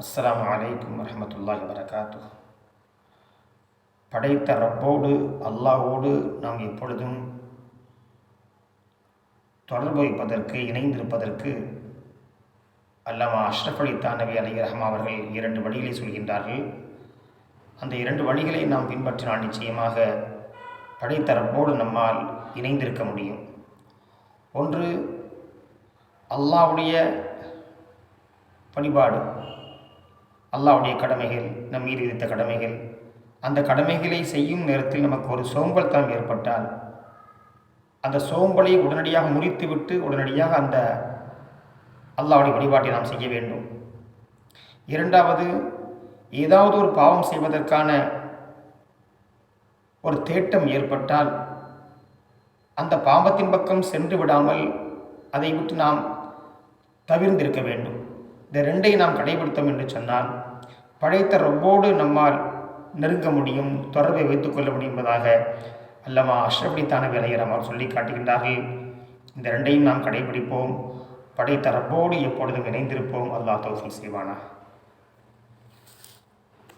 அஸ்லாம் அலைக்கும் வரஹ்மத்துல்லாஹி வரகாத்து படைத்த ரப்போடு அல்லாவோடு நாம் எப்பொழுதும் தொடர்பு வைப்பதற்கு இணைந்திருப்பதற்கு அல்லாமா அஷ்ரஃப் அலி தானவி அலி ரஹ்மா அவர்கள் இரண்டு வழிகளை சொல்கின்றார்கள். அந்த இரண்டு வழிகளை நாம் பின்பற்றினால் நிச்சயமாக படைத்த ரப்போடு நம்மால் இணைந்திருக்க முடியும். ஒன்று அல்லாஹ்வுடைய வழிபாடு அல்லாவுடைய கடமைகள் நம் மீது விதித்த கடமைகள். அந்த கடமைகளை செய்யும் நேரத்தில் நமக்கு ஒரு சோம்பல் தனம் ஏற்பட்டால் அந்த சோம்பலை உடனடியாக முறித்துவிட்டு உடனடியாக அந்த அல்லாவுடைய வழிபாட்டை நாம் செய்ய வேண்டும். இரண்டாவது ஏதாவது ஒரு பாவம் செய்வதற்கான ஒரு தேட்டம் ஏற்பட்டால் அந்த பாம்பத்தின் பக்கம் சென்று விடாமல் அதை விட்டு நாம் தவிர்ந்திருக்க வேண்டும். இந்த ரெண்டை நாம் கடைபிடித்தோம் என்று சொன்னால் படைத்த ரொம்போடு நம்மால் நெருங்க முடியும் தொடர்பை வைத்துக்கொள்ள முடியும் என்பதாக அல்லமா அஷ்ரபடித்தான வேலையை அவர் சொல்லி காட்டுகின்றார்கள். இந்த ரெண்டையும் நாம் கடைபிடிப்போம் படைத்த ரப்போடு எப்பொழுதும் இணைந்திருப்போம். அல்லாஹ் தௌஃபீக் செய்வானா